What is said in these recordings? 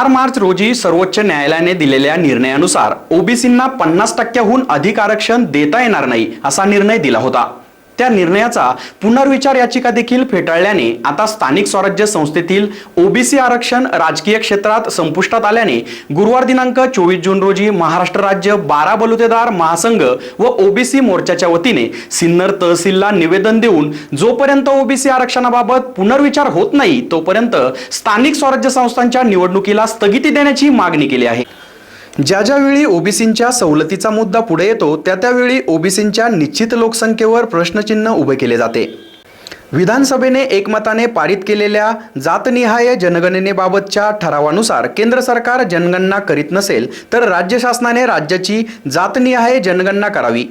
चार मार्च रोजी सर्वोच्च न्यायालयाने दिलेल्या निर्णयानुसार ओबीसींना पन्नास टक्क्याहून अधिक आरक्षण देता येणार नाही असा निर्णय दिला होता. त्या निर्णयाचा पुनर्विचार याचिका देखील फेटाळल्याने आता स्थानिक स्वराज्य संस्थेतील ओबीसी आरक्षण राजकीय क्षेत्रात संपुष्टात आल्याने गुरुवार दिनांक चोवीस जून रोजी महाराष्ट्र राज्य बारा बलुतेदार महासंघ व ओबीसी मोर्चाच्या वतीने सिन्नर तहसीलला निवेदन देऊन जोपर्यंत ओबीसी आरक्षणाबाबत पुनर्विचार होत नाही तोपर्यंत स्थानिक स्वराज्य संस्थांच्या निवडणुकीला स्थगिती देण्याची मागणी केली आहे. ज्या ज्यावेळी ओबीसींच्या सवलतीचा मुद्दा पुढे येतो त्या त्यावेळी ओबीसींच्या निश्चित लोकसंख्येवर प्रश्नचिन्ह उभे केले जाते. विधानसभेने एकमताने पारित केलेल्या जातनिहाय जनगणनेबाबतच्या ठरावानुसार केंद्र सरकार जनगणना करीत नसेल तर राज्य शासनाने राज्याची जातनिहाय जनगणना करावी.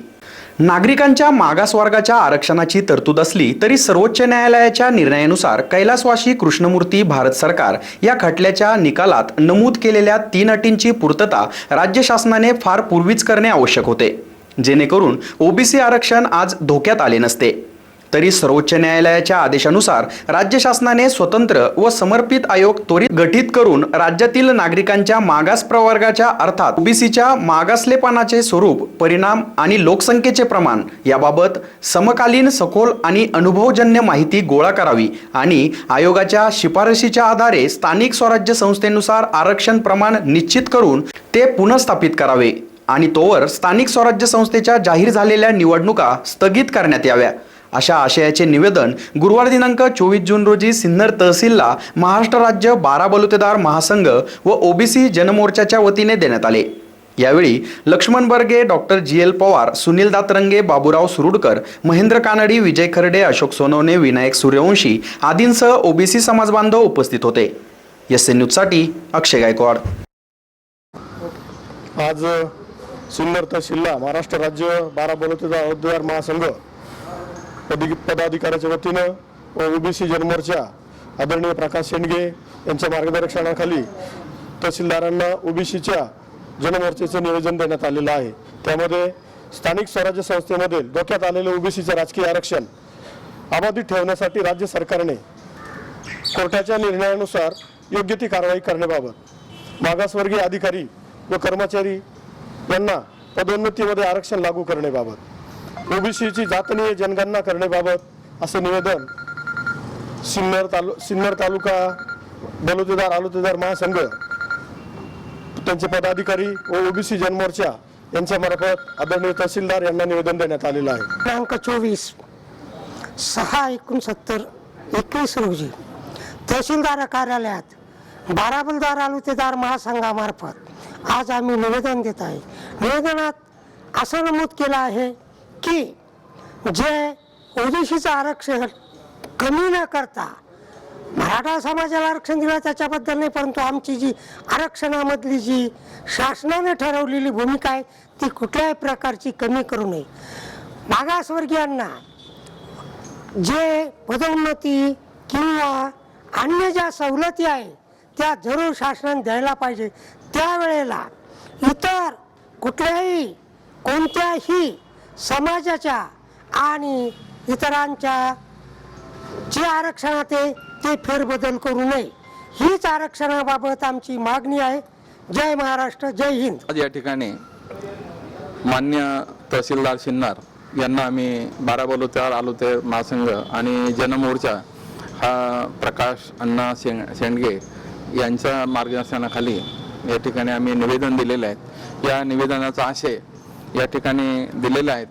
नागरिकांच्या मागासवर्गाच्या आरक्षणाची तरतूद असली तरी सर्वोच्च न्यायालयाच्या निर्णयानुसार कैलासवाशी कृष्णमूर्ती भारत सरकार या खटल्याच्या निकालात नमूद केलेल्या तीन अटींची पूर्तता राज्य शासनाने फार पूर्वीच करणे आवश्यक होते. जेणेकरून ओबीसी आरक्षण आज धोक्यात आले नसते. तरी सर्वोच्च न्यायालयाच्या आदेशानुसार राज्य शासनाने स्वतंत्र व समर्पित आयोग त्वरित गठीत करून राज्यातील नागरिकांच्या मागास प्रवर्गाच्या अर्थात ओबीसीच्या मागासलेपणाचे स्वरूप परिणाम आणि लोकसंख्येचे प्रमाण याबाबत समकालीन सखोल आणि अनुभवजन्य माहिती गोळा करावी आणि आयोगाच्या शिफारशीच्या आधारे स्थानिक स्वराज्य संस्थेनुसार आरक्षण प्रमाण निश्चित करून ते पुनर्स्थापित करावे आणि तोवर स्थानिक स्वराज्य संस्थेच्या जाहीर झालेल्या निवडणुका स्थगित करण्यात याव्या. अशा आशयाचे निवेदन गुरुवार दिनांक चोवीस जून रोजी सिन्नर तहसीलला महाराष्ट्र राज्य बारा बलुतेदार महासंघ व ओबीसी जनमोर्चाच्या वतीने देण्यात आले. यावेळी Laxman Barge doctor G L Pawar Sunil Datrange Baburao Surudkar Mahendra Kanadi Vijay Kharde Ashok Sonawane Vinayak Suryavanshi आदींसह ओबीसी समाज बांधव उपस्थित होते. एस एन न्यूजसाठी अक्षय गायकवाड. आज सिन्नर तहसीलला महाराष्ट्र राज्य बारा बलुतेदार औद्योगार महासंघ पदि पदाधिकाऱ्याच्या वतीनं व ओबीसी जनमोर्चा आदरणीय प्रकाश शेंडगे यांच्या मार्गदर्शनाखाली तहसीलदारांना ओबीसीच्या जनमोर्चाचं नियोजन देण्यात आलेलं आहे. त्यामध्ये स्थानिक स्वराज्य संस्थेमध्ये धोक्यात आलेले ओबीसीचे राजकीय आरक्षण अबाधित ठेवण्यासाठी राज्य सरकारने कोर्टाच्या निर्णयानुसार योग्य ती कारवाई करण्याबाबत मागासवर्गीय अधिकारी व कर्मचारी यांना पदोन्नतीमध्ये आरक्षण लागू करण्याबाबत ओबीसीची जातनीय जनगणना करण्याबाबत असं निवेदन सिन्नर तालु सिन्नर तालुका बलुतेदार आलुतेदार महासंघ त्यांचे पदाधिकारी व ओबीसी जनमोर्चा यांच्या मार्फत आदरणीय तहसीलदार यांना निवेदन देण्यात आलेलं आहे. दिनांक चोवीस सहा एकोणसत्तर एकवीस रोजी तहसीलदार कार्यालयात बाराबलदार आलुतेदार महासंघामार्फत आज आम्ही निवेदन देत आहे. निवेदनात असं नमूद केलं आहे की जे ओबीसीचं आरक्षण कमी न करता मराठा समाजाला आरक्षण दिलं त्याच्याबद्दल नाही परंतु आमची जी आरक्षणामधली जी शासनाने ठरवलेली भूमिका आहे ती कुठल्याही प्रकारची कमी करू नये. मागासवर्गीयांना जे पदोन्नती किंवा अन्य ज्या सवलती आहे त्या जरूर शासनाने द्यायला पाहिजे. त्यावेळेला इतर कुठल्याही कोणत्याही समाजाच्या आणि इतरांच्या जे आरक्षण आहे ते फेरबदल करू नये. हीच आरक्षणाबाबत आमची मागणी आहे. जय महाराष्ट्र जय हिंद. आज या ठिकाणी मान्य तहसीलदार सिन्नर यांना आम्ही बारा आलो ते महासंघ आणि जनमोर्चा हा प्रकाश अण्णा शेंग शेंडगे यांच्या मार्गदर्शनाखाली या ठिकाणी आम्ही निवेदन दिलेले आहेत. या निवेदनाचा आशय या ठिकाणी दिलेल्या आहेत.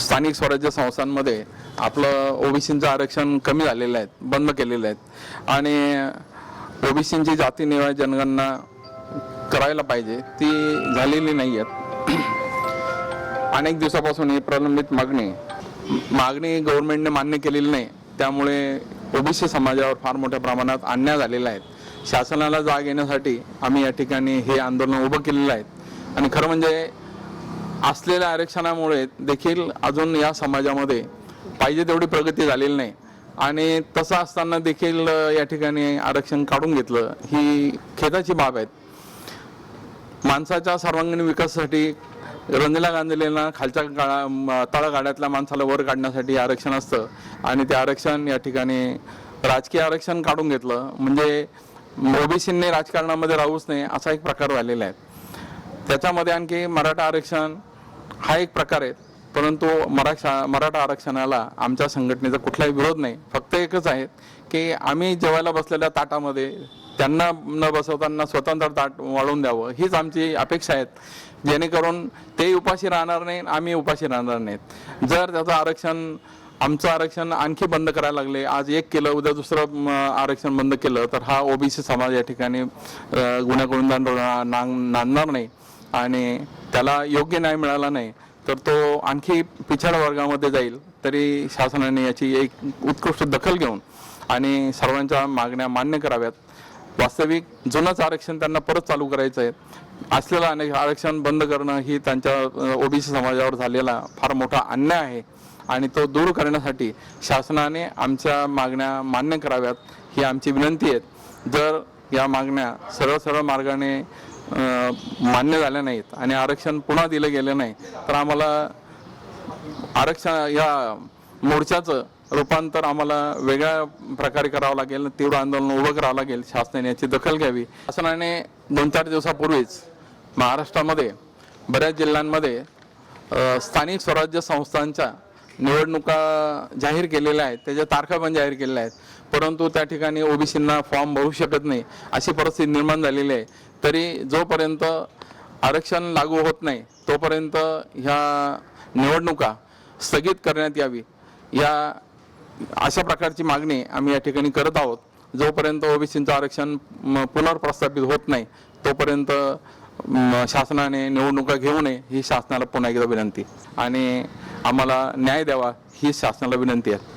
स्थानिक स्वराज्य संस्थांमध्ये आपलं ओबीसींचं आरक्षण कमी झालेलं आहे बंद केलेलं आहेत आणि ओबीसींची जाती निवाय जनगणना करायला पाहिजे ती झालेली नाही आहेत. अनेक दिवसापासून ही प्रलंबित मागणी मागणी गव्हर्नमेंटने मान्य केलेली नाही. त्यामुळे ओबीसी समाजावर फार मोठ्या प्रमाणात अन्याय झालेला आहे. शासनाला जाग येण्यासाठी आम्ही या ठिकाणी हे आंदोलन उभं केलेलं आहे. आणि खरं म्हणजे असलेल्या आरक्षणामुळे देखील अजून या समाजामध्ये पाहिजे तेवढी प्रगती झालेली नाही. आणि तसं असताना देखील या ठिकाणी आरक्षण काढून घेतलं ही खेदाची बाब आहे. माणसाच्या सर्वांगीण विकासासाठी रंजला गांधींना खालच्या काळा तळागाड्यातल्या माणसाला वर काढण्यासाठी आरक्षण असतं. आणि ते आरक्षण या ठिकाणी राजकीय आरक्षण काढून घेतलं. म्हणजे ओबीसींनी राजकारणामध्ये राहूच नाही असा एक प्रकार झालेला आहे. त्याच्यामध्ये आणखी मराठा आरक्षण हा एक प्रकार आहे. परंतु मराठा मराठा आरक्षणाला आमच्या संघटनेचा कुठलाही विरोध नाही. फक्त एकच आहे की आम्ही जेवायला बसलेल्या ताटामध्ये त्यांना न बसवताना स्वतंत्र ताट वाढवून द्यावं. हीच आमची अपेक्षा आहेत जेणेकरून ते उपाशी राहणार नाही आम्ही उपाशी राहणार नाहीत. जर त्याचं आरक्षण आमचं आरक्षण आणखी बंद करायला लागले आज एक केलं उद्या दुसरं म, आरक्षण बंद केलं तर हा ओबीसी समाज या ठिकाणी अ, गुन्हेगोविंदांना नांदणार नाही. आणि त्याला योग्य न्याय मिळाला नाही तर तो आणखी पिछाड वर्गामध्ये जाईल तरी शासनाने याची एक उत्कृष्ट दखल घेऊन आणि सर्वांच्या मागण्या मान्य कराव्यात. वास्तविक जुनंच आरक्षण त्यांना परत चालू करायचं आहे असलेलं अनेक आरक्षण बंद करणं ही त्यांच्या ओबीसी समाजावर झालेला फार मोठा अन्याय आहे. आणि तो दूर करण्यासाठी शासनाने आमच्या मागण्या मान्य कराव्यात ही आमची विनंती आहे. जर या मागण्या सरळ सरळ मार्गाने मान्य झाल्या नाहीत आणि आरक्षण पुन्हा दिलं गेलं नाही तर आम्हाला आरक्षण या मोर्चाचं रूपांतर आम्हाला वेगळ्या प्रकारे करावं लागेल तीव्र आंदोलन उभं करावं लागेल शासनाने याची दखल घ्यावी. शासनाने दोन चार दिवसापूर्वीच महाराष्ट्रामध्ये बऱ्याच जिल्ह्यांमध्ये स्थानिक स्वराज्य संस्थांच्या निवडणुका जाहीर केलेल्या आहेत त्याच्या तारखा पण जाहीर केलेल्या आहेत. परंतु त्या ठिकाणी ओबीसींना फॉर्म भरू शकत नाही अशी परिस्थिती निर्माण झालेली आहे. तरी जोपर्यंत आरक्षण लागू होत नाही तोपर्यंत ह्या निवडणुका स्थगित करण्यात यावी. या अशा प्रकारची मागणी आम्ही या ठिकाणी करत आहोत. जोपर्यंत ओबीसींचं आरक्षण पुनर्प्रस्थापित होत नाही तोपर्यंत शासनाने निवडणुका घेऊ नये ही शासनाला पुन्हा एकदा विनंती. आणि आम्हाला न्याय द्यावा ही शासनाला विनंती आहे.